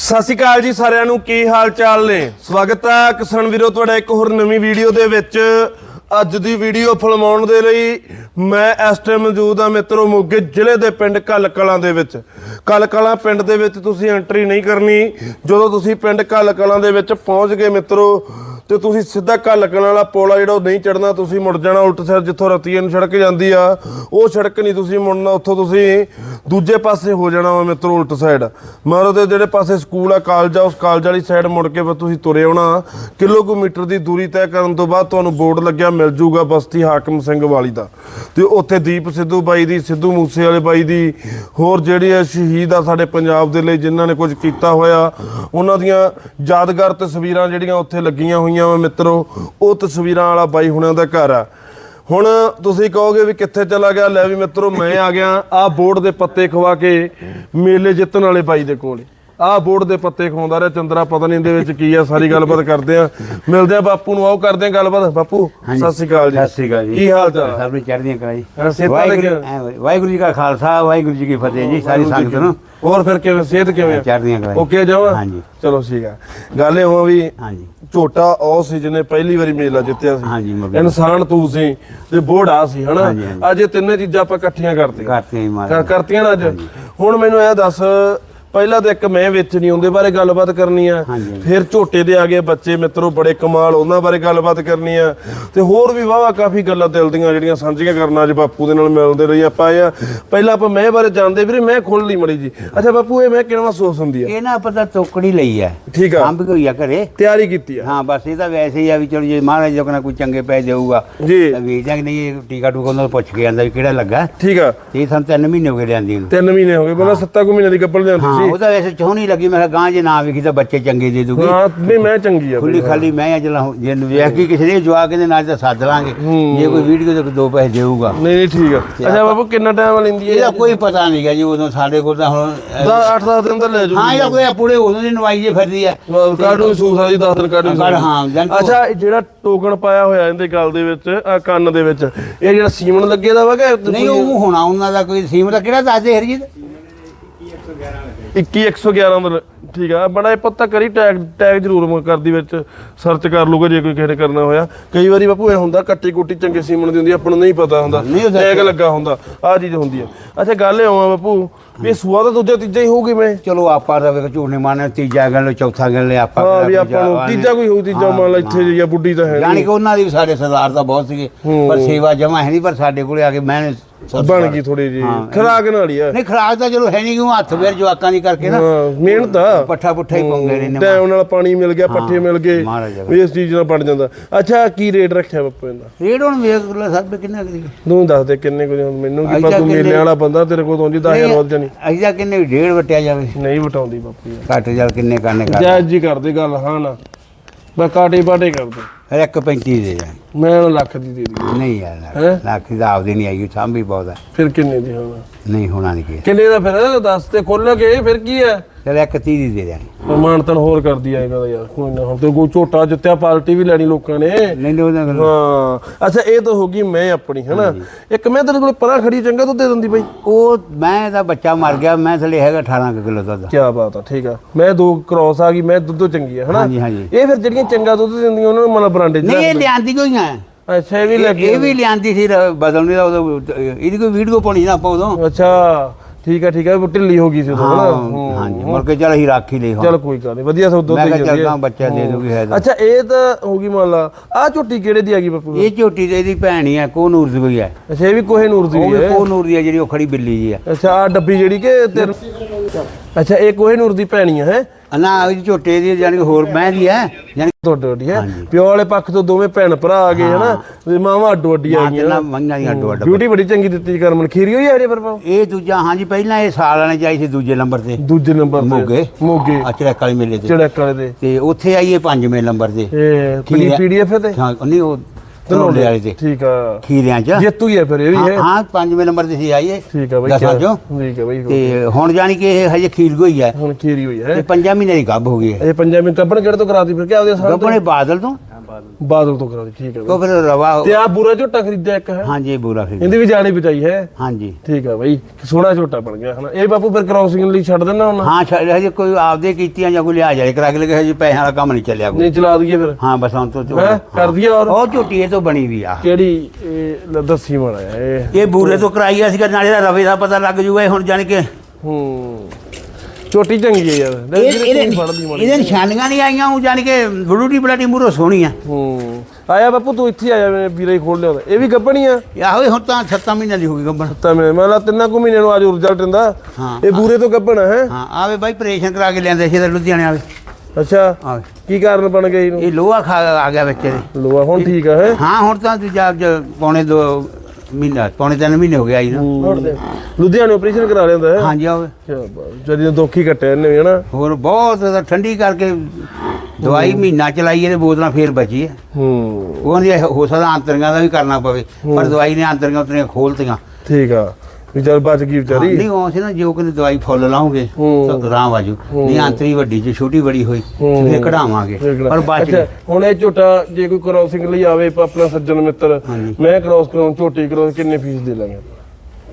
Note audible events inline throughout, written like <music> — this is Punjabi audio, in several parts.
ਸਤਿ ਸ਼੍ਰੀ ਅਕਾਲ ਜੀ ਸਾਰਿਆਂ ਨੂੰ, ਕੀ ਹਾਲ ਚਾਲ ਨੇ? ਸਵਾਗਤ ਹੈ ਕਿਸਾਨ ਵੀਰੋ, ਤੁਹਾਡਾ ਇੱਕ ਹੋਰ ਨਵੀਂ ਵੀਡੀਓ ਦੇ ਵਿੱਚ। ਅੱਜ ਦੀ ਵੀਡੀਓ ਫਿਲਮਾਉਣ ਦੇ ਲਈ ਮੈਂ ਇਸ ਟਾਈਮ ਮੌਜੂਦ ਹਾਂ ਮਿੱਤਰੋ ਮੋਗੇ ਜ਼ਿਲ੍ਹੇ ਦੇ ਪਿੰਡ ਕੱਲ ਕਲਾਂ ਦੇ ਵਿੱਚ। ਕੱਲ ਕਲਾਂ ਪਿੰਡ ਦੇ ਵਿੱਚ ਤੁਸੀਂ ਐਂਟਰੀ ਨਹੀਂ ਕਰਨੀ। ਜਦੋਂ ਤੁਸੀਂ ਪਿੰਡ ਕੱਲ ਕਲਾਂ ਦੇ ਵਿੱਚ ਪਹੁੰਚ ਗਏ ਮਿੱਤਰੋ ਤੇ ਤੁਸੀਂ ਸਿੱਧਾ ਕੱਲ ਲੱਗਣ ਵਾਲਾ ਪੋਲਾ ਜਿਹੜਾ ਉਹ ਨਹੀਂ ਚੜਨਾ ਤੁਸੀਂ ਮੁੜ ਜਾਣਾ ਉਲਟ ਸਾਈਡ ਜਿੱਥੋਂ ਰਤੀਏ ਨੂੰ ਸੜਕ ਜਾਂਦੀ ਆ। ਉਹ ਸੜਕ ਨਹੀਂ ਤੁਸੀਂ ਮੁੜਨਾ, ਉੱਥੋਂ ਤੁਸੀਂ ਦੂਜੇ ਪਾਸੇ ਹੋ ਜਾਣਾ ਵਾ ਮਿੱਤਰੋ ਉਲਟ ਸਾਈਡ ਮਾਰੋ ਦੇ ਜਿਹੜੇ ਪਾਸੇ ਸਕੂਲ ਆ ਕਾਲਜ ਆ, ਉਸ ਕਾਲਜ ਵਾਲੀ ਸਾਈਡ ਮੁੜ ਕੇ ਫਿਰ ਤੁਸੀਂ ਤੁਰੇ ਆਉਣਾ। ਕਿਲੋਮੀਟਰ ਦੀ ਦੂਰੀ ਤੈਅ ਕਰਨ ਤੋਂ ਬਾਅਦ ਤੁਹਾਨੂੰ ਬੋਰਡ ਲੱਗਿਆ, ਮਿਲ ਜੂਗਾ ਬਸਤੀ ਹਾਕਮ ਸਿੰਘ ਵਾਲੀ ਦਾ। ਤੇ ਉੱਥੇ ਦੀਪ ਸਿੱਧੂ ਬਾਈ ਦੀ, ਸਿੱਧੂ ਮੂਸੇ ਵਾਲੇ ਬਾਈ ਦੀ, ਹੋਰ ਜਿਹੜੇ ਆ ਸ਼ਹੀਦ ਆ ਸਾਡੇ ਪੰਜਾਬ ਦੇ ਲਈ ਜਿਨ੍ਹਾਂ ਨੇ ਕੁਝ ਕੀਤਾ ਹੋਇਆ, ਉਹਨਾਂ ਦੀਆਂ ਯਾਦਗਾਰ ਤਸਵੀਰਾਂ ਜਿਹੜੀਆਂ ਉੱਥੇ ਲੱਗੀਆਂ ਹੋਈਆਂ ਵਾ ਮਿੱਤਰੋ, ਉਹ ਤਸਵੀਰਾਂ ਵਾਲਾ ਬਾਈ ਹੁਣਾਂ ਦਾ ਘਰ ਆ। ਹੁਣ ਤੁਸੀਂ ਕਹੋਗੇ ਵੀ ਕਿੱਥੇ ਚਲਾ ਗਿਆ? ਲੈ ਵੀ ਮਿੱਤਰੋ, ਮੈਂ ਆ ਗਿਆ ਆਹ ਬੋਰਡ ਦੇ ਪੱਤੇ ਖਵਾ ਕੇ ਮੇਲੇ ਜਿੱਤਣ ਵਾਲੇ ਬਾਈ ਦੇ ਕੋਲ। ਆਹ ਬੋਰਡ ਦੇ ਪੱਤੇ ਖਵਾਉਂਦਾ ਰਿਹਾ ਚੰਦਰਾ ਪਤਾ ਨਹੀਂ ਇਹਦੇ ਵਿੱਚ ਕੀ ਆ ਸਾਰੀ ਗੱਲਬਾਤ ਕਰਦੇ ਆ। ਮਿਲਦੇ ਆ ਬਾਪੂ ਨੂੰ ਆਓ ਕਰਦੇ ਆ ਗੱਲਬਾਤ। ਬਾਪੂ ਸਤਿ ਸ਼੍ਰੀ ਅਕਾਲ ਜੀ। ਸਤਿ ਸ੍ਰੀ ਅਕਾਲ ਜੀ। ਕੀ ਹਾਲ ਚਾਲ? ਸਭ ਨੂੰ ਚੜ੍ਹਦੀਆਂ ਸਿਹਤਾਂ ਵਾਹਿਗੁਰੂ ਜੀ ਕਾ ਖਾਲਸਾ ਵਾਹਿਗੁਰੂ ਜੀ ਕੀ ਫਤਿਹ ਜੀ ਸਾਰੀ ਸੰਗਤ ਨੂੰ। ਹੋਰ ਫਿਰ ਕਿਵੇਂ ਸਿਹਤ ਕਿਵੇਂ? ਚੜ੍ਹਦੀਆਂ ਜੀ ਓਕੇ ਜਾਵਾਂ ਹਾਂਜੀ। ਚਲੋ ਠੀਕ ਆ। ਗੱਲ ਇਹ ਹੋ ਵੀ ਹਾਂਜੀ। ਝੋਟਾ ਉਹ ਸੀ ਜਿਹਨੇ ਪਹਿਲੀ ਵਾਰੀ ਮੇਲਾ ਜਿੱਤਿਆ ਸੀ। ਇਨਸਾਨ ਤੂੰ ਸੀ ਤੇ ਬੋੜਾ ਸੀ ਹਨਾ। ਅੱਜ ਇਹ ਤਿੰਨੇ ਚੀਜ਼ਾਂ ਆਪਾਂ ਇਕੱਠੀਆਂ ਕਰਤੀਆਂ। ਕਰਤੀਆਂ ਨਾ ਅੱਜ। ਹੁਣ ਮੈਨੂੰ ਇਹ ਦੱਸ ਪਹਿਲਾਂ ਤਾਂ ਇੱਕ ਮੈਂ ਵੇਚਣੀ ਉਹਦੇ ਬਾਰੇ ਗੱਲਬਾਤ ਕਰਨੀ ਆ। ਫਿਰ ਝੋਟੇ ਦੇ ਆ ਗਏ ਬੱਚੇ ਮਿੱਤਰੋ ਬੜੇ ਕਮਾਲ ਉਹਨਾਂ ਬਾਰੇ ਗੱਲਬਾਤ ਕਰਨੀ ਆ। ਤੇ ਹੋਰ ਵੀ ਵਾਵਾ ਕਾਫੀ ਗੱਲਾਂ ਦਿਲ ਦੀਆਂ ਜਿਹੜੀਆਂ ਸਾਂਝੀਆਂ ਕਰਨਾ ਅੱਜ ਬਾਪੂ ਦੇ ਨਾਲ ਮਿਲਦੇ ਰਹੀ ਆਪਾਂ ਆ। ਪਹਿਲਾਂ ਆਪਾਂ ਮੈਂ ਬਾਰੇ ਜਾਣਦੇ ਵੀਰੇ ਮੈਂ ਖੋਲ ਲਈ ਮੜੀ ਜੀ। ਅੱਛਾ ਬਾਪੂ ਇਹ ਮੈਂ ਕਿਹੜਾ ਸੋਚ ਹੁੰਦੀ ਆ? ਇਹ ਨਾ ਪਤਾ ਟੋਕੜੀ ਲਈ ਹੈ ਠੀਕ ਆ। ਅੰਬ ਕੋਈ ਆ ਘਰੇ। ਤਿਆਰੀ ਕੀਤੀ ਆ। ਹਾਂ ਬਸ ਇਹ ਤਾਂ ਵੈਸੇ ਹੀ ਆ ਵੀ ਚਲੋ ਜੇ ਮਹਾਰਾਜ ਜੋ ਕਨਾ ਕੋਈ ਚੰਗੇ ਪੈ ਜਾਊਗਾ ਜੀ। ਤਾਂ ਵੇਚ ਜਾਂਗੇ ਨਹੀਂ ਇਹ ਟੀਕਾ ਟੂਕਾ ਉਹਨਾਂ ਤੋਂ ਪੁੱਛ ਕੇ ਆਂਦਾ ਵੀ ਕਿਹੜਾ ਲੱਗਾ। ਠੀਕ ਆ। ਤੇ ਇਹ ਸਾਨੂੰ ਤਿੰਨ ਮਹੀਨੇ ਹੋ ਗਏ ਲਿਆਂਦੀ ਨੂੰ। ਤਿੰਨ ਮਹੀਨੇ ਹੋ ਗਏ ਬੋਲਾ ਸੱਤਾ ਕੁ ਮਹੀਨੇ ਦੀ ਜਾਂਦੀ ਹਾਂ ਸੀ ਉਹ ਤਾਂ ਵੈਸੇ ਚੋਹਣੀ ਲੱਗੀ ਮੈਂ ਕਿਹਾ ਗਾਂ ਜੇ ਨਾ ਵੇਖੀ ਤਾਂ ਬੱਚੇ ਚੰਗੇ ਦੇ ਦੂਗੀ। ਹਾਂ ਨਹੀਂ ਮੈਂ ਚੰਗੀ ਆ ਖੁੱਲੀ ਖਾਲੀ ਮੈਂ ਆ ਜਲਾ ਜੇ ਵੇਖ ਕੇ ਕਿਸੇ ਦੇ ਜਵਾ ਕੇ ਦੇ ਨਾਲ ਤਾਂ ਸੱਦ ਲਾਂਗੇ। ਜੇ ਕੋਈ ਵੀਡੀਓ ਤੇ ਦੋ ਪੈਸੇ ਦੇਊਗਾ। ਨਹੀਂ ਨਹੀਂ ਠੀਕ ਆ। ਅੱਛਾ ਬਾਪੂ ਕਿੰਨਾ ਟਾਈਮ ਲੈਂਦੀ ਹੈ ਇਹਦਾ ਕੋਈ ਪਤਾ ਨਹੀਂ ਗਾ ਜੀ ਉਦੋਂ ਸਾਡੇ ਕੋਲ ਤਾਂ ਹੁਣ ਅਹ, 8 10 ਦਿਨ ਤਾਂ ਲੈ ਜੂ ਹਾਂ ਇਹਦਾ ਕੋਈ ਪੂਰੇ ਉਦੋਂ ਦੀ ਨਵਾਈ ਜੇ ਫਿਰਦੀ ਆ। ਕਾਡੂ ਸੂਸਾ ਦੀ 10 ਦਿਨ ਕਾਡੂ ਪਰ ਹਾਂ ਅੱਛਾ ਇਹ ਜਿਹੜਾ ਟੋਕਨ ਪਾਇਆ ਹੋਇਆ ਇਹਦੇ ਗਲ ਦੇ ਵਿੱਚ ਆ ਕੰਨ ਦੇ ਵਿੱਚ ਇਹ ਜਿਹੜਾ ਸੀਮਨ ਲੱਗੇ ਦਾ ਵਾ ਕਿ ਨਹੀਂ ਉਹ ਹੋਣਾ ਉਹਨਾਂ ਦਾ ਕੋਈ ਸੀਮ ਦਾ ਕਿਹੜਾ ਦੱਸਦੇ ਹਰਜੀਤ? 21 111 ਦਾ ਠੀਕ ਆ ਬੜਾ ਇਹ ਪਤਾ ਕਰੀ ਟੈਗ ਟੈਗ ਜ਼ਰੂਰ ਕਰਦੀ ਵਿੱਚ ਸਰਚ ਕਰ ਲੂਗਾ ਜੇ ਕੋਈ ਕਿਸੇ ਨੇ ਕਰਨਾ ਹੋਇਆ। ਕਈ ਵਾਰੀ ਬਾਪੂ ਇਹ ਹੁੰਦਾ ਕੱਟੀ ਕੁੱਟੀ ਚੰਗੇ ਸੀਮਨ ਦੀ ਹੁੰਦੀ ਆ, ਆਪਾਂ ਨੂੰ ਨਹੀਂ ਪਤਾ ਹੁੰਦਾ ਟੈਗ ਲੱਗਾ ਹੁੰਦਾ ਆ ਚੀਜ਼ ਹੁੰਦੀ ਆ। ਅੱਛਾ ਗੱਲ ਇਹ ਆਵਾਂ ਬਾਪੂ ਵੀ ਇਹ ਸੂਆ ਤਾਂ ਦੂਜਾ ਤੀਜਾ ਹੀ ਹੋਊਗੀ ਮੈਂ। ਚਲੋ ਆਪਾਂ ਤਾਂ ਵੇਖ ਝੂਠ ਨਹੀਂ ਮਾਰਨਾ ਤੀਜਾ ਗੱਲ ਲਓ ਚੌਥਾ ਗੱਲ ਲੈ ਆਪਾਂ ਹਾਂ ਵੀ ਕਿਹੜਾ ਆਪਾਂ ਨੂੰ ਦੂਜਾ ਤੀਜਾ ਕੋਈ ਹੋਊ ਤੀਜਾ ਮੰਨ ਲਾ ਇੱਥੇ ਜੀ ਆ ਬੁੱਢੀ ਤਾਂ ਹੈ ਯਾਨੀ ਕਿ ਉਹਨਾਂ ਦੀ ਵੀ ਸਾਡੇ ਸਰਦਾਰ ਤਾਂ ਬਹੁਤ ਸੀਗੇ ਪਰ ਸੇਵਾ ਜਮਾ ਹੈ ਨਹੀਂ ਪਰ ਸਾਡੇ ਕੋਲੇ ਆ ਕੇ ਮੈਂ ਬਣ ਗਈ ਥੋੜੀ ਜੀ। ਖਰਾਕ ਨਾਲ ਹੀ ਆ। ਨਹੀਂ ਖਰਾਕ ਤਾਂ ਚਲੋ ਹੈ ਨਹੀਂ ਕਿਉਂ? ਹੱਥ ਵੇਰ ਜਵਾਕਾਂ ਦੀ ਕਰਕੇ ਨਾ। ਮਿਹਨਤ ਆ। ਪੱਠਾ ਪੁੱਠਾ ਹੀ ਪਾਉਂਦੇ ਨੇ ਨੇ ਟਾਈਮ ਨਾਲ ਪਾਣੀ ਮਿਲ ਗਿਆ ਪੱਠੇ ਮਿਲ ਗਏ। ਵੀ ਇਸ ਚੀਜ਼ ਨਾਲ ਬਣ ਜਾਂਦਾ। ਅੱਛਾ ਕੀ ਰੇਟ ਰੱਖਿਆ ਬਾਪੂ ਇਹਦਾ? ਰੇਡ ਹੁਣ ਵੇਖ ਲੈ ਸਭ ਕਿੰਨੇ ਕਰੀ ਤੂੰ ਦੱਸ ਦੇ ਕਿੰਨੇ ਕੁ ਮੈਨੂੰ ਕੀ ਪਤਾ ਤਾਂ ਮੇਲੇ ਵਾਲਾ ਬੰਦਾ ਤੇਰੇ ਕੋਲ ਤਾਂ ਜੀ 10000 ਵੱਧ ਜਾਣੀ ਤਾਂ ਕਿੰਨੇ ਡੇਢ ਵਟਿਆ ਜਾਵੇ। ਨਹੀਂ ਵਟਾਉਂਦੀ ਬਾਪੂ ਯਾਰ। ਘੱਟ ਜਲ ਕਿੰਨੇ ਕਰਨੇ ਕਰ ਜਾਇਜ਼ ਜੀ ਕਰਦੇ ਗੱਲ ਹਾਂ ਨਾ। ਬਸ ਕਾਟੇ ਬਾਟੇ ਕਰਦੇ ਫਿਰ ਇੱਕ 35 ਦੇ ਜਾ ਮੈਂ ਲੱਖ ਦੀ ਦੇ ਦੀ। ਨਹੀਂ ਯਾਰ ਹੈਂ? ਲੱਖ ਦੀ ਤਾਂ ਆਪਦੀ ਨਹੀਂ ਆਈ ਸਾਂਭੀ ਬਹੁਤ ਹੈ ਫਿਰ ਕਿੰਨੇ ਦੀ ਹੋਣਾ? ਨਹੀਂ ਹੋਣਾ ਨਹੀਂ ਕੀ ਕਿੰਨੇ ਦਾ ਫਿਰ? ਦੱਸ ਤੇ ਖੋਲ ਕੇ ਫਿਰ ਕੀ ਹੈ ਚਲ ਇੱਕ 30 ਦੀ ਦੇ ਜਾਣੀ ਪ੍ਰਮਾਣਤਨ ਹੋਰ ਕਰਦੀ ਆਏਗਾ ਤਾਂ ਯਾਰ ਕੋਈ ਨਾ ਹੁਣ ਤੇ ਕੋਈ ਝੋਟਾ ਜਿੱਤਿਆ ਪਾਰਟੀ ਵੀ ਲੈਣੀ ਲੋਕਾਂ ਨੇ। ਨਹੀਂ ਨਹੀਂ ਉਹਦਾ ਗੱਲ- ਹਾਂ। ਅੱਛਾ ਇਹ ਤਾਂ ਹੋ ਗਈ ਮੈਂ ਆਪਣੀ ਹੈਨਾ? ਇੱਕ ਮੈਂ ਤੇਰੇ ਕੋਲ ਪਰਾਂ ਖੜੀ ਚੰਗਾ ਦੁੱਧ ਦੇ ਦਿੰਦੀ ਬਾਈ। ਉਹ ਮੈਂ ਦਾ ਬੱਚਾ ਮਰ ਗਿਆ ਮੈਂ ਥਲੇ ਹੈਗਾ 18 ਕੁ ਕਿਲੋ ਦੁੱਧ। ਕੀ ਬਾਤ ਆ ਠੀਕ ਆ। ਮੈਂ ਦੋ ਕ੍ਰੋਸ ਆ ਗਈ ਮੈਂ ਦੁੱਧੋਂ ਚੰਗੀ ਆ ਹੈਨਾ? ਹਾਂਜੀ ਹਾਂਜੀ। ਇਹ ਫਿਰ ਜਿਹੜੀਆਂ ਚੰਗਾ ਦੁੱਧ ਦਿੰਦੀਆਂ ਉਹਨਾਂ ਨੂੰ ਮਤਲਬ ਬਰਾਂਡੇ ਨਹੀਂ ਇਹ ਲਿਆਂਦੀ ਕੋਈ ਹੈ ਅੱਛਾ ਇਹ ਵੀ ਲੱਗੀ ਇਹ ਵੀ ਲਿਆਂਦੀ ਸੀ ਬਦਲਣੀ ਦਾ ਉਦੋਂ ਇਹਦੀ ਕੋਈ ਵੀਡੀਓ ਪਾਉਣੀ ਨਾ ਆਪਾਂ ਉਦੋਂ। ਅੱਛਾ। ਠੀਕ ਆ ਠੀਕ ਆ ਉਹ ਢਿੱਲੀ ਹੋ ਗਈ ਸੀ ਉਦੋਂ ਹੈਨਾ? ਹਾਂ। ਹਾਂਜੀ। ਮੁੜ ਕੇ ਚਲ ਅਸੀਂ ਰੱਖ ਹੀ ਲਈ ਹੁਣ ਚਲ ਕੋਈ ਗੱਲ ਨਹੀਂ ਵਧੀਆ ਮੈਂ ਹੀ ਕਿਹਾ ਚੱਲ। ਗਾਂ ਬੱਚਾ ਦੇ ਦੂਗੀ ਹੈ ਤਾਂ। ਅੱਛਾ ਇਹ ਤਾਂ ਹੋ ਗਈ ਮੰਨ ਲਾ ਆ ਝੋਟੀ ਕਿਹੜੇ ਦੀ ਆ ਗਈ ਬਾਪੂ? ਇਹ ਝੋਟੀ ਤੇ ਇਹਦੀ ਭੈਣ ਹੀ ਹੈ ਕੋ ਨੂਰ ਦੀ ਕੋਈ ਹੈ ਅੱਛਾ ਇਹ ਵੀ ਕੋਹੇ ਨੂਰ ਦੀ ਉਹ ਵੀ ਵੀ ਹੈ। ਕੋ ਨੂਰ ਦੀ ਹੈ ਜਿਹੜੀ ਉਹ ਖੜੀ ਬਿੱਲੀ ਜੀ ਹੈ ਅੱਛਾ ਆ ਡੱਬੀ ਜਿਹੜੀ ਕਿ ਤੇਰੇ ਅੱਛਾ ਇਹ ਕੋਹੇ ਨੂਰ ਦੀ ਭੈਣੀ ਆ ਹੈ? ਨਾ ਇਹ ਝੋਟੇ ਦੀ ਕਿ ਹੋਰ ਮੈਂ ਦੀ ਹੈ ਜਾਨੀ ਤੁਹਾਡੇ ਵੱਡੀ ਹੈ। ਹਾਂਜੀ। ਪਿਓ ਵਾਲੇ ਪੱਖ ਤੋਂ ਦੋਵੇਂ ਭੈਣ ਭਰਾ ਆ ਗਏ ਹਨਾ? ਤੇ ਮਾਵਾਂ ਅੱਡੋ ਅੱਡੀ ਆ ਗਈਆਂ ਕਿੰਨਾ ਮੰਗਾਂ ਦੀ ਅੱਡੋ ਅੱਡ ਬਿਊਟੀ ਬੜੀ ਚੰਗੀ ਦਿੱਤੀ ਕਰਮਨ। ਖੀਰੀ ਹੋਈ ਆ ਰੇ ਪਰ ਇਹ ਦੂਜਾ ਹਾਂਜੀ ਪਹਿਲਾਂ ਇਹ ਸਾਲ ਵਾਲੇ ਜਾਈ ਸੀ ਦੂਜੇ ਨੰਬਰ ਤੇ। ਦੂਜੇ ਨੰਬਰ ਤੇ। ਮੋਗੇ। ਮੋਗੇ। ਅਚਰਕ ਵਾਲੇ ਮੇਲੇ ਤੇ। ਚੜਕ ਵਾਲੇ ਤੇ। ਉੱਥੇ ਆਈਏ ਪੰਜਵੇਂ ਨੰਬਰ ਤੇ। ਖੀਰਾ- ਪੀਡੀਐਫ ਤੇ? ਹਾਂ ਨਹੀਂ ਉਹ ਧਨੌਲੇ ਵਾਲੇ ਤੇ। ਠੀਕ ਆ। ਖੀਰਿਆਂ ਚ। ਜੇਤੂ ਹੀ ਹੈ ਫਿਰ ਇਹ ਵੀ ਹਾਂ ਹੈ ਪੰਜਵੇਂ ਨੰਬਰ ਤੇ ਸੀ ਆਈਏ ਠੀਕ ਆ ਬਈ ਦਸਾਂ ਚੋਂ। ਠੀਕ ਆ ਬਈ ਤੇ ਹੁਣ ਜਾਣੀ ਕਿ ਇਹ ਹਜੇ ਖੀਰ ਗਈ ਹੈ ਹੁਣ ਖੀਰੀ ਹੋਈ ਹੈ ਤੇ ਪੰਜਾਂ ਮਹੀਨੇ ਦੀ ਗੱਭ ਹੋ ਗਈ ਹੈ ਇਹ ਪੰਜਾਂ ਮਿੰਟ ਕੱਪੜ ਕਿਹੜੇ ਤੋਂ ਕਰਾਤੀ ਫਿਰ? ਕਿਆ ਉਹਦੇ ਸਾਹ ਗੱਭਣੇ ਬਾਦਲ ਤੋਂ। ਬਾਦਲ ਤੋਂ। ਕਰਾ ਦੀ ਠੀਕ ਹੈ ਕੋ ਫਿਰ ਰਵਾ ਤੇ ਆ ਬੂਰਾ ਝੋਟਾ ਖਰੀਦਿਆ ਇੱਕ ਹੈ? ਹਾਂਜੀ ਬੁਰਾ ਖਰੀਦ ਇਹਦੀ ਵੀ ਜਾਣੀ ਬਚਾਈ ਹੈ। ਹਾਂਜੀ। ਠੀਕ ਆ ਬਾਈ ਸੋਹਣਾ ਝੋਟਾ ਬਣ ਗਿਆ ਹਨਾ। ਇਹ ਬਾਪੂ ਫਿਰ ਕ੍ਰਾਸਿੰਗ ਲਈ ਛੱਡ ਦੇਣਾ ਹੁਣ? ਹਾਂ ਛੱਡ ਹਜੇ ਕੋਈ ਆਪਦੇ ਕੀਤੀਆਂ ਜਾਂ ਕੋਈ ਲਿਆ ਜਾਏ ਕਰਾ ਕੇ ਲਗੇ ਹਜੇ ਪੈਸਿਆਂ ਵਾਲਾ ਕੰਮ ਨਹੀਂ ਚੱਲਿਆ ਕੋਈ। ਨਹੀਂ ਚਲਾ ਦਈਏ ਫਿਰ? ਹਾਂ ਬਸ ਹੁਣ ਤੋਂ ਹੈ ਕਰ ਦਈਏ ਔਰ ਉਹ ਝੋਟੀ ਇਹ ਤੋਂ ਬਣੀ ਵੀ ਆ। ਕਿਹੜੀ ਇਹ ਲੈ ਦੱਸੀ ਮਾੜਾ ਜਿਹਾ, ਇਹ। ਇਹ ਬੂਰੇ ਤੋਂ ਕਰਾਈ ਸੀਗਾ ਨਾਲੇ ਦਾ ਰਵੇ ਦਾ ਪਤਾ ਲੱਗ ਜੂਗਾ ਇਹ ਹੁਣ ਜਾਣ ਕੇ ਹੂੰ। ਛੋਟੀ ਚੰਗੀ ਹੈ ਯਾਰ। ਇਹਦੇ ਤੂੰ ਫੜ ਲਈ ਮਾੜੀ ਇਹਦੇ ਨਿਸ਼ਾਨੀਆਂ ਨਹੀਂ ਆਈਆਂ ਉਹ ਜਾਣ ਕੇ ਬਲੂਟੀ ਬਲਾਟੀ ਮੂਰੋ ਸੋਹਣੀ ਆ। ਹੂੰ। ਆਇਆ ਬਾਪੂ ਤੂੰ ਇੱਥੇ ਆਇਆ ਮੇਰੇ ਵੀਰੇ ਹੀ ਖੋਲ ਲਿਆ। ਇਹ ਵੀ ਗੱਬਣੀ ਆ? ਆਹੋ ਹੁਣ ਤਾਂ 7 ਮਹੀਨਿਆਂ ਦੀ ਹੋ ਗਈ ਗੱਬਣ। ਤਾਂ ਮੈਂ ਮੈਂ ਲਾ ਤਿੰਨਾਂ ਕੁ ਮਹੀਨਿਆਂ ਨੂੰ ਅੱਜ ਰਿਜ਼ਲਟ ਦਿੰਦਾ। ਇਹ ਬੂਰੇ ਤੋਂ ਗੱਬਣਾ ਹੈ? ਹਾਂ ਆਵੇ ਬਾਈ ਆਪਰੇਸ਼ਨ ਕਰਾ ਕੇ ਲਿਆਂਦੇ ਸੀ ਤੇ ਲੁਧਿਆਣੇ ਆਵੇ ਅੱਛਾ ਕੀ ਕਾਰਨ ਬਣ ਗਿਆ ਇਹਨੂੰ? ਇਹ ਲੋਹਾ ਖਾ ਆ ਗਿਆ ਬੱਚੇ ਦੇ ਲੋਆ ਹੁਣ ਠੀਕ ਆ ਹੈ? ਹਾਂ ਹੁਣ ਤਾਂ ਦੂਜਾ ਜ- ਪੌਣੇ ਦੋ ਮਹੀਨਾ ਪੌਣੇ ਤਿੰਨ ਮਹੀਨੇ ਹੋ ਗਏ ਆਈ ਨਾ। ਲੁਧਿਆਣੇ ਆਪਰੇਸ਼ਨ ਕਰਾ ਲਿਆਂਦਾ ਹੈ? ਹਾਂਜੀ ਆਵੇ ਜਦੀ ਦੁੱਖ ਹੀ ਕੱਟਿਆ ਇਹਨੇ ਵੀ ਹਨਾ? ਹੋਰ ਬਹੁਤ ਜ਼ਿਆਦਾ ਠੰਡੀ ਕਰਕੇ ਦਵਾਈ ਮਹੀਨਾ ਚਲਾਈ ਇਹਦੇ ਬੋਤਲਾਂ ਫੇਰ ਬਚੀ ਹੈ। ਹੂੰ। ਉਹ ਕਹਿੰਦੀ ਹੋ ਸਕਦਾ ਅੰਤਰੀਆਂ ਦਾ ਵੀ ਕਰਨਾ ਪਵੇ ਪਰ ਦਵਾਈ ਨੇ ਅੰਤਰੀਆਂ ਉਤਰੀਆਂ ਖੋਲਤੀਆਂ। ਠੀਕ ਆ। ਵੀ ਚੱਲ ਬਚ ਗਈ ਵਿਚਾਰੀ। ਨਹੀਂ ਉਹ ਸੀ ਨਾ ਜੇ ਉਹ ਕਹਿੰਦੇ ਦਵਾਈ ਫੁੱਲ ਲਾਉਂਗੇ ਹੂੰ। ਤਾਂ ਆਰਾਮ ਆਜੂ ਨਹੀਂ ਅੰਤਰੀ ਵੱਡੀ ਜੇ ਛੋਟੀ ਬੜੀ ਹੋਈ ਹੂੰ। ਫਿਰ ਕਢਾਵਾਂਗੇ ਪਰ ਬਚ ਗਈ। ਹੁਣ ਇਹ ਝੋਟਾ ਜੇ ਕੋਈ ਕ੍ਰਾਸਿੰਗ ਲਈ ਆਵੇ ਆਪਣਾ ਸੱਜਣ ਮਿੱਤਰ। ਮੈਂ ਕ੍ਰਾਸ ਕਰਾਉਂ ਝੋਟੀ ਕਰਾਉਂ ਕਿੰਨੇ ਫੀਸ ਦੇ ਲਾਂਗੇ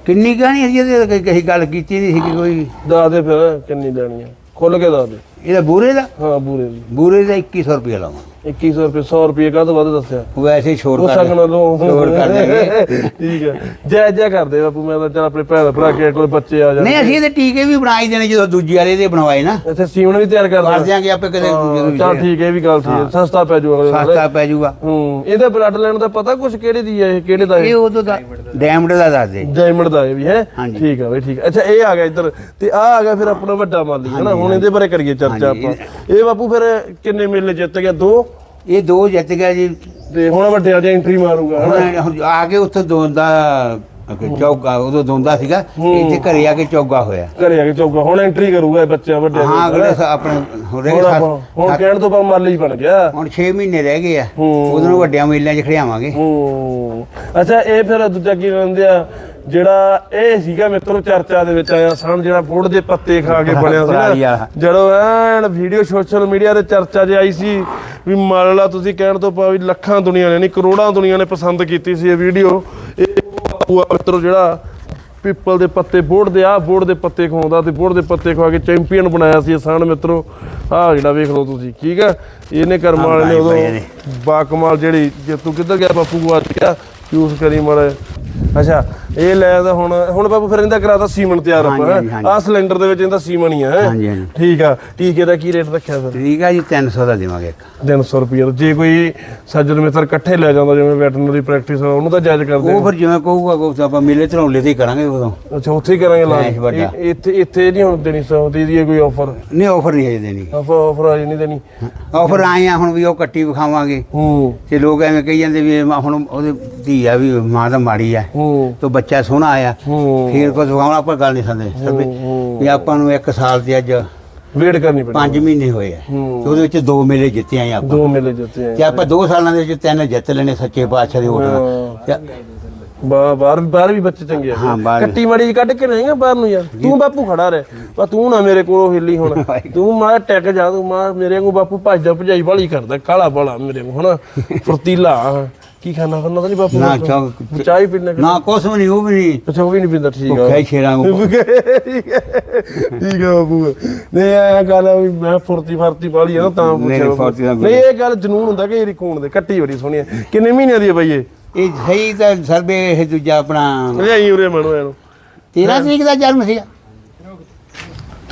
ਕਿੰਨੀ ਕਹਾਣੀ ਹੈ ਜਿਹਦੇ ਕਹੀ ਗੱਲ ਕੀਤੀ ਨਹੀਂ ਸੀ ਕਿ ਕੋਈ ਦੱਸ ਦੇ ਫਿਰ ਕਿੰਨੀ ਲੈਣੀ ਆ? ਖੁੱਲ ਕੇ ਦੱਸ ਦੇ। ਇਹਦਾ ਬੂਰੇ ਦਾ? ਹਾਂ ਬੂਰੇ ਦੀ। ਬੂਰੇ ਦਾ 2100 ਰੁਪਏ ਲਾਵਾਂ 2100 ਰੁਪਏ 100 ਰੁਪਏ ਕਾਹ ਤੋਂ ਵੱਧ ਦੱਸਿਆ? ਵੈਸੇ ਛੋੜ ਕਰ ਸੰਗਣਾ ਲੋ ਛੋੜ ਕਰ ਦੇਗੇ ਠੀਕ ਹੈ ਜੈ ਜੈ ਕਰਦੇ ਬਾਪੂ ਮੈਂ ਤਾਂ ਚੱਲ ਆਪਣੇ ਭੈਣ ਭਰਾ ਕੇ ਕੋਲ ਬੱਚੇ ਆ ਜਾਣ ਨਹੀਂ ਅਸੀਂ ਇਹਦੇ ਟੀਕੇ ਵੀ ਬਣਾਈ ਦੇਣੇ ਜਦੋਂ ਦੂਜੀ ਵਾਲੇ ਦੇ ਬਣਵਾਏ ਨਾ। ਇੱਥੇ ਸੀਵਣ ਵੀ ਤਿਆਰ ਕਰ ਕਰ ਦਿਆਂਗੇ ਆਪੇ ਕਦੇ ਦੂਜੇ ਚੱਲ ਠੀਕ ਹੈ ਇਹ ਵੀ ਗੱਲ ਠੀਕ ਹੈ। ਸਸਤਾ ਪੈ ਜਾਊਗਾ। ਸਸਤਾ ਪੈ ਜਾਊਗਾ। ਹੂੰ ਇਹਦਾ ਬਲੱਡ ਲੈਣ ਦਾ ਪਤਾ ਕੁਛ ਕਿਹੜੇ ਦੀ ਹੈ ਇਹ ਕਿਹੜੇ ਦਾ ਇਹ ਉਦੋਂ ਦਾ ਡੈਮਡ ਦਾ ਦੱਸ ਦੇ। ਡਾਇਮੰਡ ਦਾ ਇਹ ਵੀ ਹੈ? ਹਾਂਜੀ। ਠੀਕ ਹੈ ਬਈ ਠੀਕ ਹੈ। ਅੱਛਾ ਇਹ ਆ ਗਿਆ ਇੱਧਰ ਤੇ ਆ ਆ ਗਿਆ ਫਿਰ ਆਪਣਾ ਵੱਡਾ ਮਾਲੀ ਹੈ ਨਾ? ਹੁਣ ਇਹਦੇ ਬਾਰੇ ਕਰੀਏ ਚਰਚਾ ਹਾਂਜੀ, ਆਪਾਂ। ਇਹ ਬਾਪੂ ਫਿਰ ਕਿੰਨੇ ਮੇਲੇ ਜਿੱਤ ਗਿਆ? ਦੋ? ਇਹ ਦੋ ਜਿੱਤ ਗਿਆ ਜੀ। ਤੇ ਹੁਣ ਵੱਡਿਆਂ 'ਚ ਐਂਟਰੀ ਮਾਰੂਗਾ ਹੁਣ ਹੁਣ ਆ ਕੇ ਉੱਥੇ ਦੋਂਦਾ ਚੌਗਾ ਉਦੋਂ ਦੋਂਦਾ ਸੀਗਾ ਇੱਥੇ ਘਰੇ ਆ ਕੇ ਚੌਗਾ ਹੋਇਆ। ਘਰੇ ਆ ਕੇ ਚੌਗਾ ਹੁਣ ਐਂਟਰੀ ਕਰੂਗਾ ਇਹ ਦੀ, ਹਾਂ? ਅਗਲੇ ਸ- ਆਪਣੇ ਹੋ ਰਹੇ ਹੁਣ ਆਪਾਂ- ਹੁਣ ਕਹਿਣ ਤੋਂ ਬਾਅਦ ਮਾਲੀ ਬਣ ਗਿਆ। ਹੁਣ 6 ਮਹੀਨੇ ਰਹਿ ਗਏ ਆ। ਹੂੰ। ਉਦੋਂ ਨੂੰ ਵੱਡਿਆਂ ਮੇਲਿਆਂ 'ਚ ਖੜਿਆਵਾਂਗੇ। ਹੂੰ। ਅੱਛਾ ਇਹ ਫਿਰ ਦੂਜਾ ਕੀ ਕਹਿੰਦੇ ਆ ਜਿਹੜਾ ਇਹ ਸੀਗਾ ਮਿੱਤਰੋ ਚਰਚਾ ਦੇ ਵਿੱਚ ਆਇਆ ਸਣ ਜਿਹੜਾ ਬੋੜ ਦੇ ਪੱਤੇ ਖਾ ਕੇ ਬਣਿਆ ਪਰਾਲੀ ਸੀ ਵਾਲਾ। ਜਦੋਂ ਐਨ ਵੀਡੀਓ ਸੋਸ਼ਲ ਮੀਡੀਆ ਤੇ ਚਰਚਾ 'ਚ ਆਈ ਸੀ ਵੀ ਮੰਨ ਲਾ ਤੁਸੀਂ ਕਹਿਣ ਤੋਂ ਪਾ ਵੀ ਲੱਖਾਂ ਦੁਨੀਆ ਨੇ ਨਹੀਂ ਕਰੋੜਾਂ ਦੁਨੀਆ ਨੇ ਪਸੰਦ ਕੀਤੀ ਸੀ ਇਹ ਵੀਡੀਓ ਇਹ ਉਹ ਮਿੱਤਰੋ ਜਿਹੜਾ ਪੀਪਲ ਦੇ ਪੱਤੇ ਬੋੜ ਦੇ ਆ ਬੋੜ ਦੇ ਪੱਤੇ ਖਵਾਉਂਦਾ ਤੇ ਬੋੜ ਦੇ ਪੱਤੇ ਖਵਾ ਕੇ ਚੈਂਪੀਅਨ ਬਣਾਇਆ ਸੀ ਇਹ ਸਣ ਮਿੱਤਰੋ। ਆਹ ਜਿਹੜਾ ਵੇਖ ਲਓ ਤੁਸੀਂ ਠੀਕ ਆ? ਇਹਨੇ ਕਰਮ ਵਾਲੇ ਨੇ ਉਦੋਂ ਪਏ ਨੇ। ਬਾ ਕਮਾਲ ਜਿਹੜੀ ਜੇ ਤੂੰ ਕਿੱਧਰ ਗਿਆ ਬਾਪੂ ਗੁਆਚ ਗਿਆ? ਯੂਜ਼ ਕਰੀ ਮਾੜਾ ਅੱਛਾ ਇਹ ਲੈ ਤਾਂ ਹੁਣ ਹੁਣ ਬਾਪੂ ਫਿਰ ਇਹਦਾ ਕਰਾਤਾ ਸੀਮਨ ਤਿਆਰ ਆਪਾਂ। ਆ ਸਿਲੰਡਰ ਦੇ ਵਿੱਚ ਇਹਦਾ ਸੀਮਨ ਹੀ ਹੈਂ? ਠੀਕ ਆ ਟੀਕੇ ਦਾ ਕੀ ਰੇਟ ਰੱਖਿਆ ਫਿਰ? ਠੀਕ ਆ ਜੀ 300 ਦਾ ਦੇਵਾਂਗੇ ਇੱਕ। 300 ਰੁਪਏ ਦਾ ਜੇ ਕੋਈ ਸੱਜਣ ਮਿੱਤਰ ਇਕੱਠੇ ਲੈ ਜਾਂਦਾ ਜਿਵੇਂ ਵੈਟਰਨਰੀ ਪ੍ਰੈਕਟਿਸ ਉਹਨੂੰ ਤਾਂ ਜਾਇਜ਼ ਕਰਦੇ ਉਹ ਫਿਰ ਜਿਵੇਂ ਕਹੂਗਾ ਕੋਈ ਆਪਾਂ ਮੇਲੇ ਧਰੌਲੇ ਤੇ ਹੀ ਕਰਾਂਗੇ ਉਦੋਂ। ਅੱਛਾ ਉੱਥੇ ਹੀ ਕਰਾਂਗੇ ਲਾ ਇੱਥੇ ਇੱਥੇ ਨਹੀਂ ਹੁਣ ਦੇਣੀ ਸੌਦੀ ਦੀ ਕੋਈ ਆਫਰ ਨਹੀਂ ਆਫਰ ਨਹੀਂ ਹਜੇ ਦੇਣੀ। ਆਫਰ ਆਫਰ ਆ ਨਹੀਂ ਦੇਣੀ। ਆਫਰ ਆਏ ਆ ਹੁਣ ਵੀ ਉਹ ਕੱਟੀ ਵਿਖਾਵਾਂਗੇ। ਹੂੰ। ਤੇ ਲੋਕ ਐਵੇਂ ਕਹੀ ਜਾਂਦੇ ਵੀ ਇਹ ਮਾਂ ਹੁਣ ਉਹਦੇ ਧੀ ਆ ਵੀ ਮਾਂ ਤਾਂ ਮਾੜੀ ਆ। ਹੂੰ। ਤੋ ਬੱਚਾ ਸੋਹਣਾ ਆਇਆ। ਹੂੰ। ਫੇਰ ਕੁਝ ਵਿਖਾਉਣਾ ਆਪਾਂ ਗੱਲ ਨਹੀਂ ਸੰਦੇ ਸਭੇ ਹੂੰ। ਵੀ ਆਪਾਂ ਨੂੰ ਇੱਕ ਸਾਲ ਤੇ ਅੱਜ ਵੇਟ ਕਰਨੀ ਪੈਣੀ। 5 ਮਹੀਨੇ ਹੋਏ ਆ। ਹੂੰ। ਤੇ ਉਹਦੇ ਵਿੱਚ ਦੋ ਮੇਲੇ ਜਿੱਤੇ ਆਂ ਆਪਾਂ। ਦੋ ਮੇਲੇ ਜਿੱਤੇ ਤੇ ਆਪਾਂ ਦੋ ਸਾਲਾਂ ਦੇ ਵਿੱਚ ਤਿੰਨ ਜਿੱਤ ਲੈਣੇ ਸੱਚੇ ਪਾਤਸ਼ਾਹ ਦੇ ਹੋਟਲ ਹਾਂ। ਬਾ- ਬਾਹਰ ਬਾਹਰ ਵੀ ਬੱਚੇ ਚੰਗੇ ਆ ਹਾਂ, ਬਾਹਰ ਵੀ। ਕੱਟੀ ਮਾੜੀ ਕੱਢ ਕੇ ਨਹੀਂ ਬਾਹਰ ਨੂੰ ਯਾਰ। ਤੂੰ ਬਾਪੂ ਖੜਾ ਰਹਿ। ਪਰ ਤੂੰ ਨਾ ਮੇਰੇ ਕੋਲੋਂ ਹਿੱਲੀ ਹੁਣ। <laughs> ਤੂੰ ਮਾਰ ਟੈਕ ਜਾ ਤੂੰ ਮਾਰ ਮੇਰੇ ਵਾਂਗੂ ਬਾਪੂ ਭੱਜਦਾ ਭਜਾਈ ਵਾਲੀ ਕਰਦਾ ਕਾਲਾ ਬਾਲਾ ਮੇਰੇ ਵਾਂਗੂ ਹਨਾ? <laughs> ਫੁਰਤੀਲਾ ਕੀ ਖਾਣਾ ਖਾਣਾ ਤਾਂ ਨਹੀਂ ਬਾਪੂ? ਨਾ ਚਾਹ ਚਾਹ ਹੀ ਪੀਣਾ ਨਾ ਕੁਛ ਵੀ ਨਹੀਂ ਉਹ ਵੀ ਨਹੀਂ। ਅੱਛਾ ਉਹ ਵੀ ਨਹੀਂ ਪੀਂਦਾ ਠੀਕ ਆ। ਭੁੱਖਾ ਹੀ ਸ਼ੇਰਾਂ ਨੂੰ ਠੀਕ ਹੈ ਠੀਕ ਹੈ ਬਾਪੂ। ਨਹੀਂ ਇਹ ਗੱਲ ਆ ਵੀ ਮੈਂ ਫੁਰਤੀ ਫਰਤੀ ਵਾਲੀ ਆ ਨਾ ਤਾਂ ਨਹੀਂ, ਪੁੱਛਿਆ ਬਾਪੂ। ਫੁਰਤੀ ਦਾ ਨਹੀਂ ਇਹ ਗੱਲ ਜਨੂਨ ਹੁੰਦਾ ਕਿ ਇਹ ਕੋਣ ਦੇ ਕੱਟੀ ਬੜੀ ਸੋਹਣੀ ਕਿੰਨੇ ਮਹੀਨਿਆਂ ਦੀ ਹੈ ਬਾਈ ਇਹ? ਇਹ ਸਹੀ ਤਾਂ ਸਰਬੇ ਇਹ ਦੂਜਾ ਆਪਣਾ ਲਿਆਈ ਉਰੇ ਮਨੋ ਇਹਨੂੰ। 13 ਤਰੀਕ ਦਾ ਜਨਮ ਸੀਗਾ।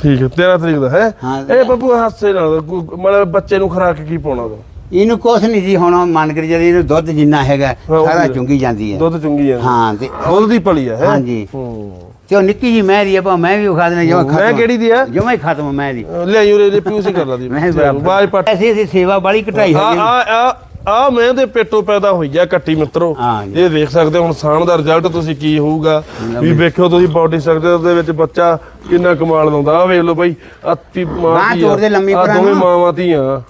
ਠੀਕ ਹੈ 13 ਤਰੀਕ ਦਾ ਹੈ? ਹਾਂ। ਇਹ ਬੱਬੂ ਹਾਸੇ ਨਾਲ ਗੁ- ਮਤਲਬ ਬੱਚੇ ਨੂੰ ਖਰਾਕ ਕੀ ਪਾਉਣਾ ਉਹ ਇਹਨੂੰ ਕੁਛ ਨਹੀਂ ਜੀ ਹੁਣ ਮੰਨ ਕੇ ਜਦ ਇਹਨੂੰ ਦੁੱਧ ਜਿੰਨਾ ਹੈਗਾ ਹਾਂ, ਉਹ ਸਾਰਾ ਵੀ- ਚੁੰਗੀ ਜਾਂਦੀ ਹੈ। ਦੁੱਧ ਚੁੰਗੀ ਆ ਹਾਂ। ਤੇ ਦੁੱਧ ਦੀ ਪਲੀ ਆ ਹੈ? ਹਾਂਜੀ। ਹੂੰ। ਤੇ ਉਹ ਨਿੱਕੀ ਜੀ ਮੈਂ ਦੀ ਆਪਾਂ ਮੈਂ ਵੀ ਵਿਖਾ ਦੇਣਾ ਜਮਾ ਖਤਮ ਮੈਂ ਕਿਹੜੀ ਦੀ ਆ? ਜਮਾ ਹੀ ਖਤਮ ਮੈਂ ਦੀ। ਲਿਆਈ ਉਰੇ ਦੇ ਪਿਊ ਸੇ ਕਰ ਲਾ ਦੀ। ਮੈਂ ਬਾਜ ਪੱਟ। ਐਸੀ ਐਸੀ ਸੇਵਾ ਬੜੀ ਘਟਾਈ ਆ ਆ ਆ। ਆ ਮੈਂ ਦੇ ਪੇਟੋਂ ਪੈਦਾ ਹੋਈ ਆ ਕੱਟੀ ਮਿੱਤਰੋ। ਇਹ ਦੇਖ ਸਕਦੇ ਹੋ ਹੁਣ ਸਾਣ ਦਾ ਰਿਜ਼ਲਟ ਤੁਸੀਂ ਕੀ ਹੋਊਗਾ। ਵੀ ਵੇਖਿਓ ਤੁਸੀਂ ਬਾਡੀ ਸਟਰਕਚਰ ਦੇ ਵਿੱਚ ਬੱਚਾ ਕਿੰਨਾ ਕਮਾਲ ਲਾਉਂਦਾ ਆ ਵੇਖ ਲਓ ਬਾਈ ਅੱਤੀ ਮਾਂ ਬਾਂਹ ਆ। ਦੇ ਲੰਮੀ ਆਹ ਭਰਾ ਦੋਵੇਂ। ਮਾਵਾਂ ਧੀਆਂ।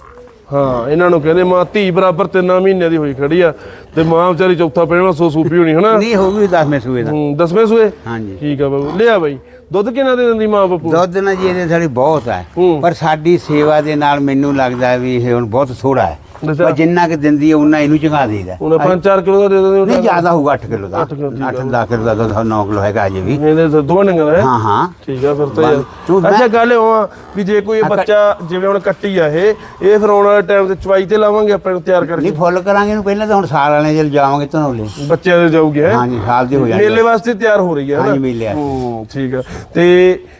ਹਾਂ ਇਹਨਾਂ ਨੂੰ ਕਹਿੰਦੇ ਮਾਂ ਧੀ ਬਰਾਬਰ ਤਿੰਨਾਂ ਮਹੀਨਿਆਂ ਦੀ ਹੋਈ ਖੜੀ ਆ। ਤੇ ਮਾਂ ਵਿਚਾਰੀ ਚੌਥਾ ਪੈਣਾ ਸੋ ਸੂਪੀ ਹੋਣੀ ਹਨਾ? ਨਹੀਂ ਹੋਊਗੀ 10 ਮੈਂ ਸੂਏ ਦਾ। ਹੂੰ ਦਸਵੇਂ ਸੂਏ? ਹਾਂਜੀ ਠੀਕ ਆ ਬਾਬੂ ਲਿਆ ਬਾਈ। ਦੁੱਧ ਕਿੰਨਾ ਦੇ ਦਿੰਦੀ ਮਾਂ ਬਾਪੂ? ਦੁੱਧ ਨਾ ਜੀ ਇਹਦੇ ਸਾਡੀ ਬਹੁਤ ਹੈ। ਹੂੰ। ਪਰ ਸਾਡੀ ਸੇਵਾ ਦੇ ਨਾਲ ਮੈਨੂੰ ਲੱਗਦਾ ਹੈ ਵੀ ਇਹ ਹੁਣ ਬਹੁਤ ਥੋੜਾ ਹੈ। ਅੱਛਾ। ਪਰ ਜਿੰਨਾ ਕਿ ਦਿੰਦੀ ਹੈ ਉਹਨਾਂ ਇਹਨੂੰ ਚੰਗਾ ਦੇਈਦਾ। ਉਹਨੇ 5-4 ਕਿਲੋ ਦਾ ਦੇ ਦਿੰਦੇ ਨਹੀਂ ਜ਼ਿਆਦਾ ਹੋਊਗਾ 8 ਕਿਲੋ ਦਾ। ਅੱਠ ਕਿੱਲੋ, ਠੀਕ 8-10 ਕਿਲੋ ਦਾ ਦੁੱਧ 9 ਕਿਲੋ ਹੈਗਾ ਅਜੇ ਵੀ। ਇਹਦੇ ਤੇ ਦੋ ਨੰਗਲ ਹੈ। ਹਾਂ ਹਾਂ। ਠੀਕ ਆ ਫਿਰ ਤਾਂ ਬਸ, ਯਾਰ ਤੂੰ ਮੈਂ- ਅੱਛਾ ਗੱਲ ਆ ਵੀ ਜੇ ਕੋਈ ਇਹ ਬੱਚਾ ਜਿਵੇਂ ਹੁਣ ਕੱਟੀ ਆ ਇਹ ਇਹ ਫਿਰ ਆਉਣ ਵਾਲੇ ਟਾਈਮ ਤੇ ਚਵਾਈ ਤੇ ਲਾਵਾਂਗੇ ਆਪਾਂ ਇਹਨੂੰ ਤਿਆਰ ਕਰਕੇ। ਨਹੀਂ ਫੁੱਲ ਕਰਾਂਗੇ ਇਹਨੂੰ ਪਹਿਲਾਂ ਤਾਂ ਹੁਣ ਸਾਲ ਵਾਲੇ ਜਲ ਜਾਵਾਂਗੇ ਧਨੌਲੇ। ਬੱਚਿਆਂ ਦੇ ਜਾਊਗੇ ਹੈਂ? ਹਾਂਜੀ ਸਾਲ ਦੇ ਹੋ ਜਾਣਗੇ ਮੇਲੇ ਵਾਸਤੇ ਤਿਆਰ ਹੋ ਰਹੀ ਹੈ ਹਾਂਜੀ? ਮੇਲੇ ਵਾਸਤੇ। ਹੂੰ ਠੀਕ ਆ। ਤੇ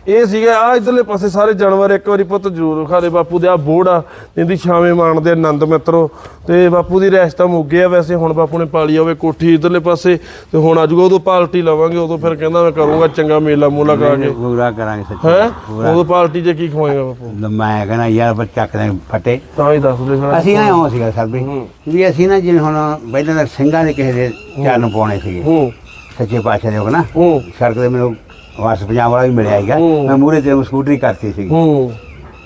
ਇਹ ਸੀਗਾ ਆ ਇਧਰਲੇ ਪਾਸੇ ਸਾਰੇ ਜਾਨਵਰ ਇੱਕ ਵਾਰੀ ਪੁੱਤ ਜ਼ਰੂਰ ਖਾਰੇ ਬਾਪੂ ਦੇ ਆ ਬੋੜ ਆ ਇਹਦੀ ਛਾਵੇਂ ਮਾਣਦੇ ਆਨੰਦ ਮਿੱਤਰੋ। ਤੇ ਬਾਪੂ ਦੀ ਰੈਸਟ ਤਾਂ ਮੁੱਕ ਗਿਆ ਵੈਸੇ ਹੁਣ ਬਾਪੂ ਨੇ ਪਾਲੀ ਹੋਵੇ ਕੋਠੀ ਇਧਰਲੇ ਪਾਸੇ ਤੇ ਹੁਣ ਆਜੂਗਾ ਉਦੋਂ ਪਾਲਟੀ ਲਵਾਂਗੇ ਉਦੋਂ ਫਿਰ ਕਹਿੰਦਾ ਮੈਂ ਕਰੂੰਗਾ ਚੰਗਾ ਮੇਲਾ ਮੂਲਾ ਕਰਾ ਕੇ। ਪੂਰਾ ਕਰਾਂਗੇ ਸੱਚੀ। ਹੈ? ਉਦੋਂ ਪਾਲਟੀ 'ਚ ਕੀ ਖਵਾਏਗਾ ਬਾਪੂ? ਮੈਂ ਕਹਿੰਦਾ ਯਾਰ ਬੱਚਾ ਚੱਕਦੇ ਫਟੇ। ਤਾਂ ਹੀ ਦੱਸ ਦੇ ਫਿਰ ਅਸੀਂ ਆਉਂ ਸੀਗਾ ਸਰ ਵੀ ਵੀ ਅਸੀਂ ਨਾ ਜਿਵੇਂ ਹੁਣ ਪਹਿਲਾਂ ਤਾਂ ਸਿੰਘਾਂ ਦੇ ਕਿਸੇ ਦੇ ਚਰਨ ਪਾਉਣੇ ਸੀਗੇ। ਹੂੰ। ਸੱਚੇ ਪਾਤਸ਼ਾਹ ਦੇ ਹੋ ਨਾ ਹੂੰ। ਸੜਕ ਤੇ ਮੈਨੂੰ ਵਾਰਸ ਪੰਜਾਬ ਵਾਲਾ ਵੀ ਮਿਲਿਆ ਹੈਗਾ ਹੂੰ। ਮੈਂ ਮੂਰੇ ਤੇ ਸਕੂਟਰੀ ਕਰਤੀ ਸੀ ਹੂੰ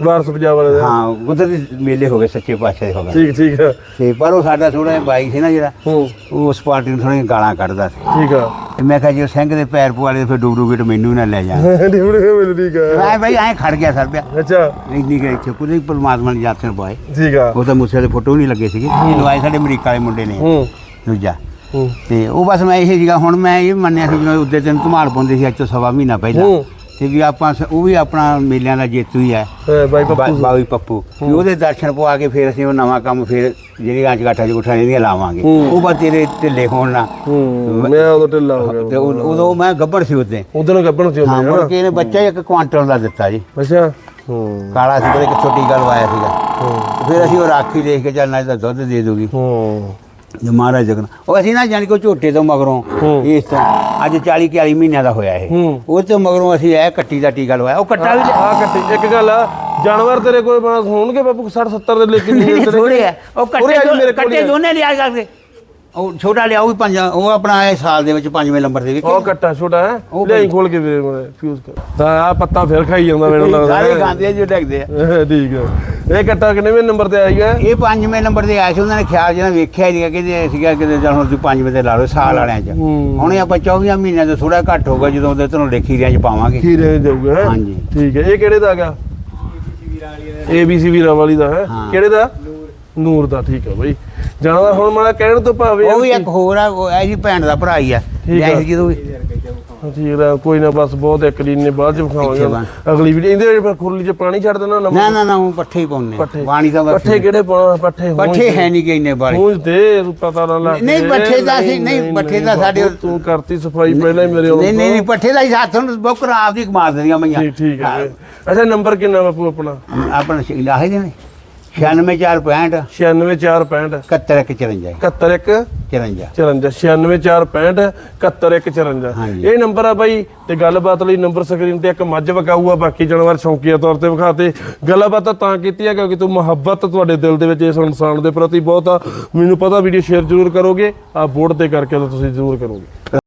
ਵਾਰਸ ਪੰਜਾਬ ਵਾਲੇ ਦਾ। ਹਾਂ ਉਧਰ ਦੇ ਮੇਲੇ ਹੋ ਗਏ ਸੱਚੇ ਪਾਤਸ਼ਾਹ ਦੇ ਹੋ ਗਏ। ਠੀਕ ਠੀਕ ਆ ਤੇ ਪਰ ਉਹ ਸਾਡਾ ਥੋੜਾ ਜਿਹਾ ਬਾਈਕ ਸੀ ਨਾ ਜਿਹੜਾ ਹੂੰ। ਉਹ ਉਸ ਪਾਰਟੀ ਨੂੰ ਥੋੜ੍ਹੀਆਂ ਗਾਲਾਂ ਕੱਢਦਾ ਸੀ। ਠੀਕ ਆ। ਤੇ ਮੈਂ ਕਿਹਾ ਜੇ ਉਹ ਸਿੰਘ ਦੇ ਪੈਰ ਪਵਾਲੇ ਫਿਰ ਡੂਬ ਡੂਬ ਕੇ ਮੈਨੂੰ ਵੀ ਨਾ ਲੈ ਜਾ ਡਿਬੜੇ ਮਿਲ ਠੀਕ ਆ ਮੈਂ ਬਈ ਐਂ ਖੜ ਗਿਆ ਸਰ ਪਿਆ। ਅੱਛਾ। ਇੰਨੀ ਕਿ ਇੱਥੇ ਕੋਈ ਪਰਮਾਤਮਾ ਨੇ ਜਾਤਨ ਪਾਏ। ਠੀਕ ਆ। ਉਹ ਤਾਂ ਮੁੱਸੇ ਦੇ ਫੋਟੋ ਨਹੀਂ ਲੱਗੇ ਸੀਗੇ। ਇਹ ਲਵਾਏ ਸਾਡੇ ਅਮਰੀਕਾ ਵਾਲੇ ਮੁੰਡੇ ਨੇ। ਹੂੰ। ਦੂਜਾ। ਤੇ ਉਹ ਬਸ ਮੈਂ ਇਹ ਸੀਗਾ ਹੁਣ ਮੈਂ ਇਹ ਮੰਨਿਆ ਸੀ ਜਿਵੇਂ ਉੱਦੇ ਦਿਨ ਧਮਾਲ ਪਾਉਂਦੇ ਸੀ ਅੱਜ ਤੋਂ ਸਵਾ ਮਹੀਨਾ ਪਹਿਲਾਂ। ਹੂੰ। ਤੇ ਵੀ ਆਪਾਂ ਸ- ਉਹ ਵੀ ਆਪਣਾ ਮੇਲਿਆਂ ਦਾ ਜੇਤੂ ਹੀ ਹੈ। ਹੈ ਬਾਈ ਬਾ- ਬਾਈ ਪੱਪੂ। ਵੀ ਉਹਦੇ ਦਰਸ਼ਨ ਪਵਾ ਕੇ ਫਿਰ ਅਸੀਂ ਉਹ ਨਵਾਂ ਕੰਮ ਫਿਰ ਜਿਹੜੀ ਗਾਂਚ ਗਾਠਾ ਜੁਠਾ ਇਹਦੀਆਂ ਲਾਵਾਂਗੇ। ਹੂੰ। ਉਹ ਬਸ ਤੇਰੇ ਢਿੱਲੇ ਹੋਣ ਨਾ। ਹੂੰ ਮੈਂ ਉਦੋਂ ਢਿੱਲਾ ਹੋ ਤੇ ਗਿਆ ਉਹ- ਉਦੋਂ ਮੈਂ ਗੱਬੜ ਸੀ ਉੱਤੇ ਉਦੋਂ ਗੱਬਣ ਸੀ ਹਾਂ ਮੁੜ ਕੇ ਇਹਨੇ ਬੱਚਾ ਹੀ ਇੱਕ ਕੁਆਂਟਲ ਦਾ ਦਿੱਤਾ ਜੀ। ਅੱਛਾ। ਹੂੰ। ਕਾਲਾ ਸੀ ਕੋਲੇ ਇੱਕ ਛੋਟੀ ਗੱਲ ਵਾਇਆ ਸੀਗਾ। ਹੂੰ। ਫਿਰ ਅਸੀਂ ਉਹ ਰਾਖੀ ਦੇਖ ਕੇ ਚੱਲ ਨਾ ਇਹਦਾ ਦੁੱਧ ਦੇ ਦੂਗੀ। ਹੂੰ। ਜੇ ਮਹਾਰਾਜ ਜਗਨ ਉਹ ਅਸੀਂ ਨਾ ਜਾਣੀ ਕੋ ਝੋਟੇ ਤੋਂ ਮਗਰੋਂ। ਇਸ ਤੋਂ ਅੱਜ 40 41 ਮਹੀਨਿਆਂ ਦਾ ਹੋਇਆ ਇਹ। ਉਹ ਤੋਂ ਮਗਰੋਂ ਅਸੀਂ ਇਹ ਕੱਟੀ ਦਾ ਟੀਕਾ ਲਵਾਇਆ ਉਹ ਕੱਟਾ ਵੀ ਆ ਕੱਟੀ ਇੱਕ ਗੱਲ ਆ ਜਾਨਵਰ ਤੇਰੇ ਕੋਲ ਬਣਾ ਹੋਣਗੇ ਬਾਪੂ 60 70 ਦੇ ਲੈ ਕੇ ਨਹੀਂ ਤੇਰੇ ਥੋੜੇ ਆ ਉਹ ਕੱਟੇ ਕੱਟੇ। ਦੋਨੇ ਲਿਆ ਕਰਕੇ ਉਹ ਛੋਟਾ ਲਿਆ ਉਹ ਵੀ ਪੰਜ ਉਹ ਆਪਣਾ ਇਹ ਸਾਲ ਦੇ ਵਿੱਚ ਪੰਜਵੇਂ ਨੰਬਰ ਤੇ ਵੀ ਉਹ ਕੱਟਾ ਛੋਟਾ ਹੈ ਉਹ ਲੈ ਖੋਲ ਕੇ ਵੀਰੇ ਮੈਂ ਫਿਊਜ਼ ਕਰ। ਤਾਂ ਆ ਪੱਤਾ ਫਿਰ ਖਾਈ ਜਾਂਦਾ ਮੈਨੂੰ ਲੱਗਦਾ ਸਾਰੇ ਖਾਂਦੇ ਆ ਜੋ ਡੱਕਦੇ ਆ। ਇਹ ਠੀਕ ਹੈ ਇਹ ਕੱਟਾ ਕਿੰਨੇਵੇਂ ਨੰਬਰ ਤੇ ਆਈ ਹੈ? ਇਹ ਪੰਜਵੇਂ ਨੰਬਰ ਤੇ ਆਇਆ ਸੀ ਉਹਨਾਂ ਨੇ ਖਿਆਲ ਜਿਹਨਾਂ ਵੇਖਿਆ ਹੀ ਨਹੀਂ ਕਿ ਸੀਗਾ ਕਿ ਚੱਲ ਹੁਣ ਤੁਸੀਂ ਪੰਜਵੇਂ ਤੇ ਲਾ ਲਓ ਸਾਲ ਵਾਲਿਆਂ 'ਚ। ਹੁਣ ਇਹ ਆਪਾਂ 24 ਮਹੀਨਿਆਂ ਤੋਂ ਥੋੜਾ ਘੱਟ ਹੋਊਗਾ ਜਦੋਂ ਉਹਦੇ ਤੁਹਾਨੂੰ ਲਿਖੀ ਰਿਆਂ 'ਚ ਪਾਵਾਂਗੇ। ਖੀਰੇ ਜਾਊਗਾ? ਹਾਂਜੀ। ਠੀਕ ਹੈ ਇਹ ਕਿਹੜੇ ਦਾ ਹੈਗਾ? ABC ਵੀਰਾ ਵਾਲੀ ਦਾ। ਹੈ? ਹਾਂ। ਕਿਹੜੇ ਦਾ? ਨੂਰ ਦਾ ਠੀਕ ਹੈ ਬਈ। ਜਾਨਵਰ ਹੁਣ ਮਾੜਾ ਕਹਿਣ ਤੋਂ ਭਾਵੇਂ ਉਹ ਵੀ ਇੱਕ ਹੋਰ ਆ ਉਹ ਇਹ ਜੀ ਭੈਣ ਦਾ ਭਰਾ ਹੀ ਆ। ਠੀਕ ਆ। ਜੈ ਜਦੋਂ ਵੀ। ਠੀਕ ਹੈ ਕੋਈ ਨਾ ਬਸ ਬਹੁਤ ਇੱਕ ਦਿਨ ਨੇ ਬਾਅਦ ਚ ਵਿਖਾਵਾਂਗੇ। ਅਗਲੀ ਵੀਡੀਓ ਇਹਦੇ ਵਿੱਚ ਫਿਰ ਖੁਰਲੀ ਚ ਪਾਣੀ ਛੱਡ ਦੇਣਾ ਨਾ ਨਾ ਨਾ ਉਹ ਪੱਠੇ ਹੀ ਪਾਉਣੇ ਪੱਠੇ। ਪਾਣੀ ਦਾ ਪੱਠੇ ਕਿਹੜੇ ਪਾਉਣਾ? ਪੱਠੇ ਪੱਠੇ ਹੈ ਨਹੀਂ ਕਿ ਇੰਨੇ ਬਾਰੇ ਮੂੰਹ ਤੇ ਪਤਾ ਨਾ ਲੱਗ ਨਹੀਂ। ਪੱਠੇ ਤਾਂ ਅਸੀਂ- ਨਹੀਂ, ਪੱਠੇ ਤਾਂ ਸਾਡੇ- ਤੂੰ ਕਰਤੀ ਸਫ਼ਾਈ ਪਹਿਲਾਂ ਹੀ ਮੇਰੇ ਵੱਲੋਂ। ਨਹੀਂ ਨਹੀਂ ਨਹੀਂ ਪੱਠੇ ਦਾ ਹੀ ਹੱਥ ਨੂੰ ਬੁੱਕ ਆਪ ਦੀ ਦਿੰਦੀਆਂ ਮਈਆਂ ਠੀਕ ਠੀਕ ਹੈ ਅੱਛਾ ਨੰਬਰ ਕਿੰਨਾ ਬਾਪੂ ਆਪਣਾ? ਆਪਣਾ ਲਾਹੇ ਦੇ ਨੇ। 96465 96465 7154 71 54 54 96465 7154 ਹਾਂਜੀ। ਇਹ ਨੰਬਰ ਆ ਬਾਈ ਤੇ ਗੱਲਬਾਤ ਲਈ ਨੰਬਰ ਸਕਰੀਨ ਤੇ ਇੱਕ ਮੱਝ ਵਿਕਾਊ ਆ ਬਾਕੀ ਜਾਨਵਰ ਸ਼ੌਂਕੀਆ ਤੌਰ ਤੇ ਵਿਖਾਤੇ। ਗੱਲਬਾਤ ਤਾਂ ਤਾਂ ਕੀਤੀ ਆ ਕਿਉਂਕਿ ਤੂੰ ਮੁਹੱਬਤ ਤੁਹਾਡੇ ਦਿਲ ਦੇ ਵਿੱਚ ਇਸ ਇਨਸਾਨ ਦੇ ਪ੍ਰਤੀ ਬਹੁਤ ਆ। ਮੈਨੂੰ ਪਤਾ ਵੀਡੀਓ ਸ਼ੇਅਰ ਜ਼ਰੂਰ ਕਰੋਗੇ ਆ ਬੋਰਡ ਤੇ ਕਰਕੇ ਤਾਂ ਤੁਸੀਂ ਜ਼ਰੂਰ ਕਰੋਗੇ।